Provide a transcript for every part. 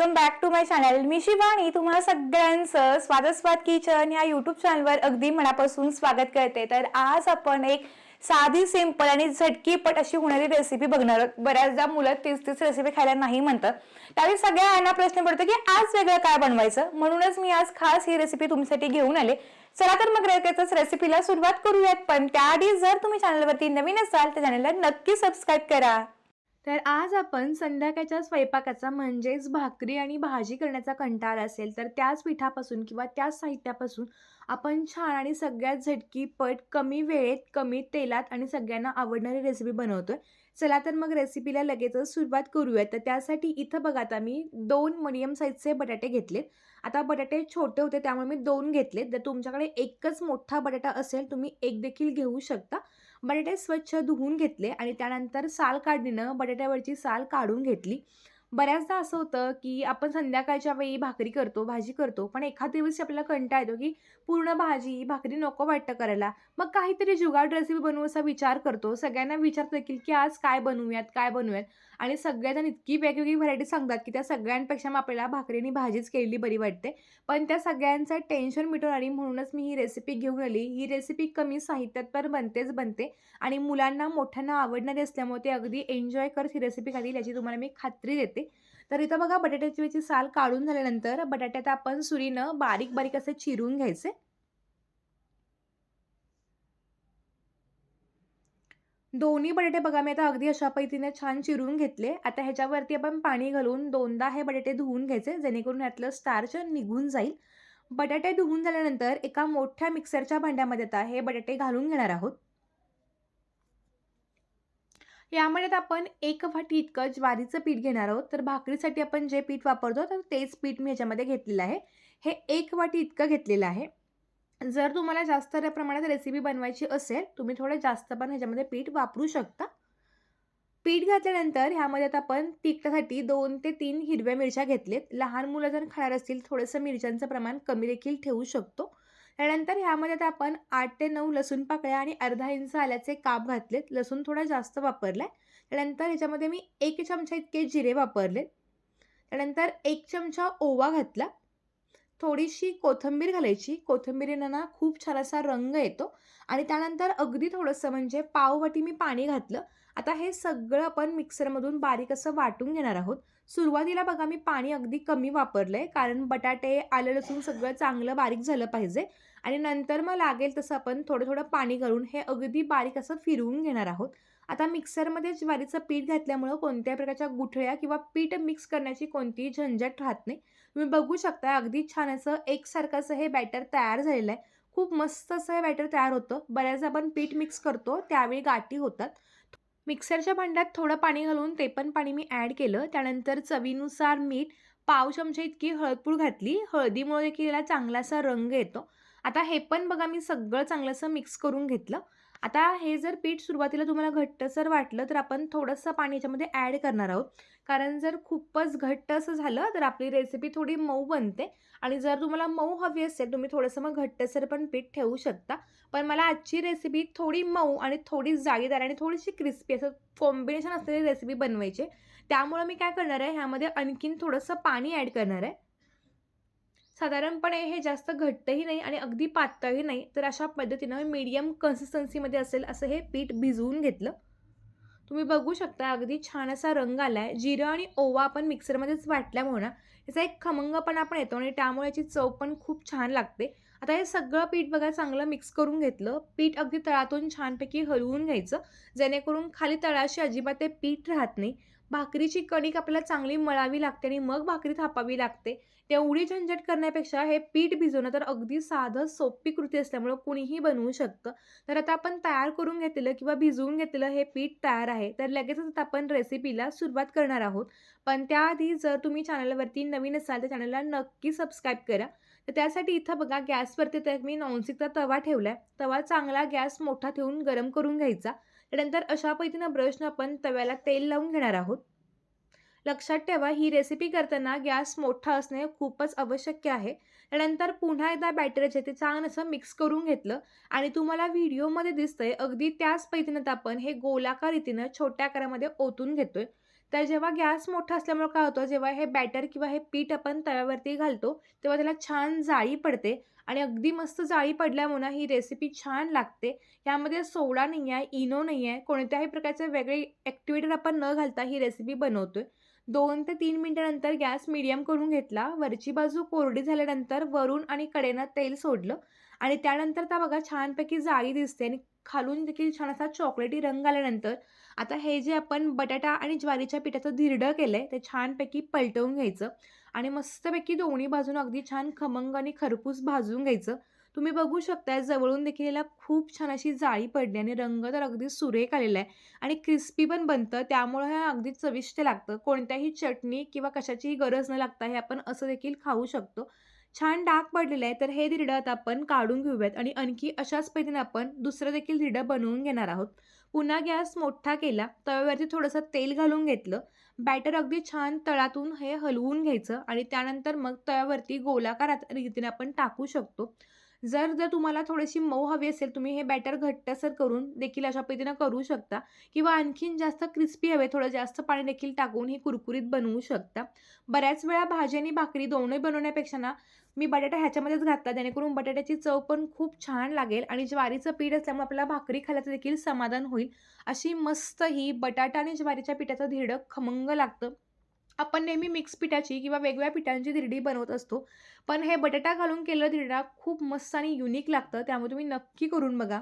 Welcome back to my channel मी शिवानी. तुम्हाला सगळ्यांचं स्वादस्वाद kitchen या युट्यूब चॅनलवर अगदी मनापासून स्वागत करते. तर आज आपण एक साधी सिंपल आणि झटकीपट अशी होणारी रेसिपी बघणार आहोत. बऱ्याचदा मुलं तीच तीच रेसिपी खायला नाही म्हणतात. त्यावेळी सगळ्यांना प्रश्न पडतो की आज वेगळं काय बनवायचं? म्हणूनच मी आज खास ही रेसिपी तुमच्यासाठी घेऊन आले. चला तर मग लगेचच रेसिपीला सुरुवात करूयात. पण त्याआधी जर तुम्ही चॅनलवरती नवीन असाल तर चॅनलला नक्की सबस्क्राईब करा. तर आज आपण संध्याकाळच्या स्वयंपाकाचा म्हणजेच भाकरी आणि भाजी करण्याचा कंटाळा असेल तर त्याच पिठापासून किंवा त्याच साहित्यापासून आपण छान आणि सगळ्यात झटकी पट कमी वेळेत कमी तेलात आणि सगळ्यांना आवडणारी रेसिपी बनवतोय. चला तर मग रेसिपीला लगेचच सुरुवात करूयात तर त्यासाठी इथं बघा आता मी दोन मिडियम साईजचे बटाटे घेतलेत. आता बटाटे छोटे होते त्यामुळे मी दोन घेतलेत. जर तुमच्याकडे एकच मोठा बटाटा असेल तुम्ही एक देखील घेऊ शकता. बटाटे स्वच्छ धुवून घेतले आणि त्यानंतर साल काढणीनं बटाट्यावरची साल काढून घेतली. बऱ्याचदा असं होतं की आपण संध्याकाळच्या वेळी भाकरी करतो भाजी करतो पण एखाद दिवशी आपल्याला कंटाळ येतो की पूर्ण भाजी भाकरी नको वाटतं करायला. मग काहीतरी जुगाड रेसिपी बनवू असा विचार करतो. सगळ्यांना विचारतो देखील की आज काय बनवूयात काय बनवूयात? आणि सगळ्याजण इतकी वेगवेगळी व्हरायटी सांगतात की त्या सगळ्यांपेक्षा मग आपल्याला भाकरीनी भाजीच केलेली बरी वाटते. पण त्या सगळ्यांचं टेन्शन मिटून आली म्हणूनच मी ही रेसिपी घेऊन आली. ही रेसिपी कमी साहित्यात तर बनतेच बनते. आणि मुलांना मोठ्यांना आवडणारी असल्यामुळे ते अगदी एन्जॉय करत ही रेसिपी खातील याची तुम्हाला मी खात्री देते. तर इथं बघा बटाट्याची साल काढून झाल्यानंतर बटाट्यात आपण सुरीनं बारीक बारीक असे चिरून घ्यायचे. दोन्ही बटाटे बघा मी आता अगदी अशा पद्धतीने छान चिरून घेतले. आता ह्याच्यावरती आपण पाणी घालून दोनदा हे बटाटे धुवून घ्यायचे जेणेकरून ह्यातलं स्टार्च निघून जाईल. बटाटे धुवून झाल्यानंतर एका मोठ्या मिक्सरच्या भांड्यामध्ये आता हे बटाटे घालून घेणार आहोत. यामध्ये आपण एक वाटी इतकं ज्वारीचं पीठ घेणार आहोत. तर भाकरीसाठी आपण जे पीठ वापरतो तर तेच पीठ मी ह्याच्यामध्ये घेतलेलं आहे. हे एक वाटी इतकं घेतलेलं आहे. जर तुम्हाला जास्त प्रमाणात रेसिपी बनवायची असेल तुम्ही थोडं जास्त पण ह्याच्यामध्ये पीठ वापरू शकता. पीठ घातल्यानंतर ह्यामध्ये आता आपण तिखटासाठी दोन ते तीन हिरव्या मिरच्या घेतलेत. लहान मुलं जर खाणार असतील थोडंसं मिरच्यांचं प्रमाण कमी देखील ठेवू शकतो. त्यानंतर ह्यामध्ये आता आपण आठ ते नऊ लसूण पाकळ्या आणि अर्धा इंच आल्याचे काप घातलेत. लसूण थोडा जास्त वापरला आहे त्यानंतर ह्याच्यामध्ये मी एक चमचा इतके जिरे वापरले त्यानंतर एक चमचा ओवा घातला. थोडीशी कोथिंबीर घालायची. कोथिंबीरीनं ना खूप छान असा रंग येतो. आणि त्यानंतर अगदी थोडंसं म्हणजे पाववाटी मी पाणी घातलं. आता हे सगळं आपण मिक्सरमधून बारीक असं वाटून घेणार आहोत. सुरुवातीला बघा मी पाणी अगदी कमी वापरलं आहे कारण बटाटे आलं लसूण सगळं चांगलं बारीक झालं पाहिजे. आणि नंतर मग लागेल तसं आपण थोडं थोडं पाणी घालून हे अगदी बारीक असं फिरवून घेणार आहोत. आता मिक्सरमध्ये ज्वारीचं पीठ घातल्यामुळं कोणत्याही प्रकारच्या गुठळ्या किंवा पीठ मिक्स करण्याची कोणतीही झंझट राहत नाही. तुम्ही बघू शकता अगदी छान असं एकसारखं असं हे बॅटर तयार झालेलं आहे. खूप मस्त असं हे बॅटर तयार होतं. बऱ्याचदा आपण पीठ मिक्स करतो त्यावेळी गाठी होतात. मिक्सरच्या भांड्यात थोडं पाणी घालून ते पण पाणी मी ॲड केलं. त्यानंतर चवीनुसार मीठ पाव चमचे इतकी हळदपूड घातली. हळदीमुळे देखील याला चांगलासा रंग येतो. आता हे पण बघा मी सगळं चांगलंसं मिक्स करून घेतलं. आता हे जर पीठ सुरुवातीला तुम्हाला घट्टसर वाटलं तर आपण थोडंसं पाणी याच्यामध्ये ॲड करणार आहोत. कारण जर खूपच घट्ट असं झालं तर आपली रेसिपी थोडी मऊ बनते. आणि जर तुम्हाला मऊ हवी असेल तुम्ही थोडंसं मग घट्टसर पण पीठ ठेवू शकता. पण मला आजची रेसिपी थोडी मऊ आणि थोडी जाळीदार आणि थोडीशी क्रिस्पी असं कॉम्बिनेशन असलेली रेसिपी बनवायची त्यामुळं मी काय करणार आहे ह्यामध्ये आणखीन थोडंसं पाणी ॲड करणार आहे. साधारणपणे हे जास्त घट्टही नाही आणि अगदी पातळही नाही तर अशा पद्धतीनं मीडियम कन्सिस्टन्सीमध्ये असेल असं हे पीठ भिजवून घेतलं. तुम्ही बघू शकता अगदी छान असा रंग आला आहे जिरं आणि ओवा आपण मिक्सरमध्येच वाटल्यामुळे ना याचा एक खमंगपणा पण येतो आणि त्यामुळे याची चव पण खूप छान लागते. आता हे सगळं पीठ बघा चांगलं मिक्स करून घेतलं. पीठ अगदी तळातून छानपैकी हलवून घ्यायचं. जेणेकरून खाली तळाशी अजिबात ते पीठ राहत नाही. भाकरीची कणिक आपल्याला चांगली मळावी लागते आणि मग भाकरी थापावी लागते. तेवढी झंझट करण्यापेक्षा हे पीठ भिजवणं तर अगदी साधं सोपी कृती असल्यामुळं कुणीही बनवू शकतं. तर आता आपण तयार करून घेतलेलं किंवा भिजवून घेतलेलं हे पीठ तयार आहे. तर लगेचच आता आपण रेसिपीला सुरुवात करणार आहोत. पण त्याआधी जर तुम्ही चॅनलवरती नवीन असाल तर चॅनलला नक्की सबस्क्राईब करा. तर त्यासाठी इथं बघा गॅसवरती तर मी नॉनस्टिकचा तवा ठेवला आहे तवा चांगला गॅस मोठा ठेवून गरम करून घ्यायचा. त्यानंतर अशा पद्धतीनं ब्रशनं आपण तव्याला तेल लावून घेणार आहोत. लक्षात ठेवा ही रेसिपी करताना गॅस मोठा असणे खूपच आवश्यक आहे. त्यानंतर पुन्हा एकदा बॅटर जे ते छान असं मिक्स करून घेतलं आणि तुम्हाला व्हिडिओमध्ये दिसतंय अगदी त्याच पद्धतीनं आपण हे गोलाकार रीतीनं छोट्या आकारामध्ये ओतून घेतोय. तर जेव्हा गॅस मोठा असल्यामुळे काय होतं जेव्हा हे बॅटर किंवा हे पीठ आपण तव्यावरती घालतो तेव्हा त्याला छान जाळी पडते आणि अगदी मस्त जाळी पडल्यामुळं ही रेसिपी छान लागते. यामध्ये सोडा नाही आहे इनो नाही आहे कोणत्याही प्रकारचे वेगळे ॲक्टिवेटर आपण न घालता ही रेसिपी बनवतो आहे दोन ते तीन मिनटानंतर गॅस मिडियम करून घेतला. वरची बाजू कोरडी झाल्यानंतर वरून आणि कडेनं तेल सोडलं. आणि त्यानंतर त्या बघा छानपैकी जाळी दिसते आणि खालून देखील छान असा चॉकलेटी रंग आल्यानंतर आता हे जे आपण बटाटा आणि ज्वारीच्या पिठाचं धिरडं केलं आहे ते छानपैकी पलटवून घ्यायचं. आणि मस्तपैकी दोन्ही बाजून अगदी छान खमंग आणि खरपूस भाजून घ्यायचं. तुम्ही बघू शकताय जवळून देखील याला खूप छान अशी जाळी पडली आणि रंग तर अगदी सुरेख आलेला आहे. आणि क्रिस्पी पण बनतं त्यामुळं हे अगदी चविष्ट लागतं. कोणत्याही चटणी किंवा कशाचीही गरज न लागता हे आपण असं देखील खाऊ शकतो. छान डाग पडलेलं आहे तर हे धिरडं आता आपण काढून घेऊयात आणि आणखी अशाच पद्धतीने आपण दुसरं देखील धिरडं बनवून घेणार आहोत. पुन्हा गॅस मोठा केला तव्यावरती थोडंसं तेल घालून घेतलं. बॅटर अगदी छान तळातून हे हलवून घ्यायचं आणि त्यानंतर मग तव्यावरती गोलाकार रीतीने आपण टाकू शकतो. जर जर तुम्हाला थोडीशी मऊ हवी असेल तुम्ही हे बॅटर घट्टसर करून देखील अशा पद्धतीनं करू शकता. किंवा आणखीन जास्त क्रिस्पी हवे थोडं जास्त पाणी देखील टाकून हे कुरकुरीत बनवू शकता. बऱ्याच वेळा भाजी आणि भाकरी दोन्ही बनवण्यापेक्षा ना मी बटाटा ह्याच्यामध्येच घातला जेणेकरून बटाट्याची चव पण खूप छान लागेल आणि ज्वारीचं पीठ असल्यामुळे आपल्याला भाकरी खायचं देखील समाधान होईल. अशी मस्त ही बटाटा आणि ज्वारीच्या पिठाचं धिडक खमंग लागतं. आपण नेहमी मिक्स पिठाची किंवा वेगवेगळ्या पिठांची धिरडी बनवत असतो. पण हे बटाटा घालून केलेलं धिरडा खूप मस्त आणि युनिक लागतं. त्यामुळे तुम्ही नक्की करून बघा.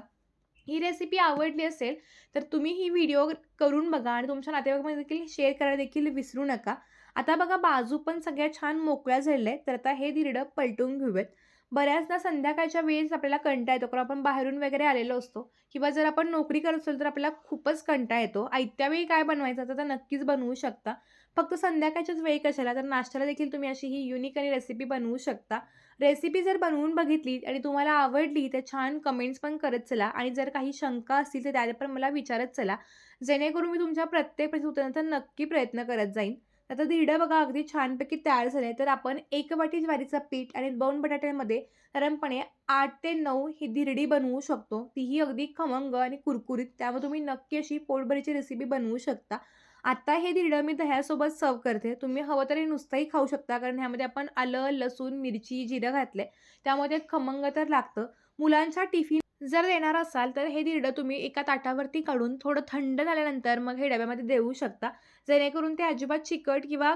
ही रेसिपी आवडली असेल तर तुम्ही ही व्हिडिओ करून बघा आणि तुमच्या नातेवाईकांमध्ये देखील शेअर करायला देखील विसरू नका. आता बघा बाजू पण सगळ्या छान मोकळ्या झालेल्या आहेत. तर आता हे धिरडं पलटून घेऊयात. बऱ्याचदा संध्याकाळच्या वेळेस आपल्याला कंटाळा येतो. कारण आपण बाहेरून वगैरे आलेलो असतो. किंवा जर आपण नोकरी करत असेल तर आपल्याला खूपच कंटाळा येतो. आयत्या वेळी काय बनवायचं? तर नक्कीच बनवू शकता. फक्त संध्याकाळच्याच वेळी कशाला? तर नाश्त्याला देखील तुम्ही अशी ही युनिक आणि रेसिपी बनवू शकता. रेसिपी जर बनवून बघितली आणि तुम्हाला आवडली तर छान कमेंट्स पण करत चला. आणि जर काही शंका असतील तर त्या पण मला विचारत चला. जेणेकरून मी तुमच्या प्रत्येक प्रश्न नक्की प्रयत्न करत जाईन. आता धिरडं बघा अगदी छानपैकी तयार झालं आहे तर आपण एक वाटी ज्वारीचं पीठ आणि दोन बटाट्यामध्ये साधारणपणे आठ ते नऊ ही धिरडी बनवू शकतो. तीही अगदी खमंग आणि कुरकुरीत. त्यामुळे तुम्ही नक्की अशी पोटभरीची रेसिपी बनवू शकता. आता हे धिरडं मी दह्यासोबत सर्व करते. तुम्ही हवं तरी नुसतंही खाऊ शकता कारण ह्यामध्ये आपण आलं लसूण मिरची जिरं घातलं आहे त्यामध्ये खमंग तर लागतं. मुलांच्या टिफिन जर देणार असाल तर हे धिरडं तुम्ही एका ताटावरती काढून थोडं थंड झाल्यानंतर मग हे डब्यामध्ये देऊ शकता. जेणेकरून ते अजिबात चिकट किंवा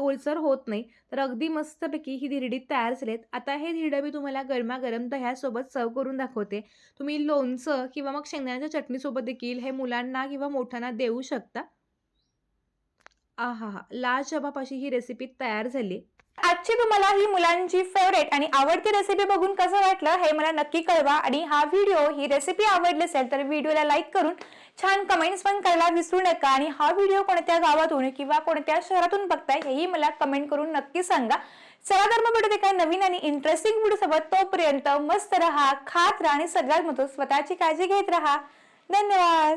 ओलसर होत नाही. तर अगदी मस्तपैकी ही धिरडी तयार झालेत. आता हे धिरडं मी तुम्हाला गरमागरम दह्यासोबत सर्व करून दाखवते. तुम्ही लोणचं किंवा मग शेंगदाण्याच्या चटणीसोबत देखील हे मुलांना किंवा मोठ्यांना देऊ शकता. आहा हा. लाल अशी ही रेसिपी तयार झाली. आजची तुम्हाला ही मुलांची फेवरेट आणि आवडती रेसिपी बघून कसं वाटलं हे मला नक्की कळवा. आणि हा व्हिडिओ ही रेसिपी आवडली असेल तर व्हिडिओला लाईक करून छान कमेंट्स पण करायला विसरू नका. आणि हा व्हिडिओ कोणत्या गावातून किंवा कोणत्या शहरातून बघताय हेही मला कमेंट करून नक्की सांगा. चला तर मग भेटू एका नवीन आणि इंटरेस्टिंग व्हिडिओ सोबत. तोपर्यंत मस्त राहा खात राहा आणि सगळ्यात महत्त्व स्वतःची काळजी घेत राहा. धन्यवाद!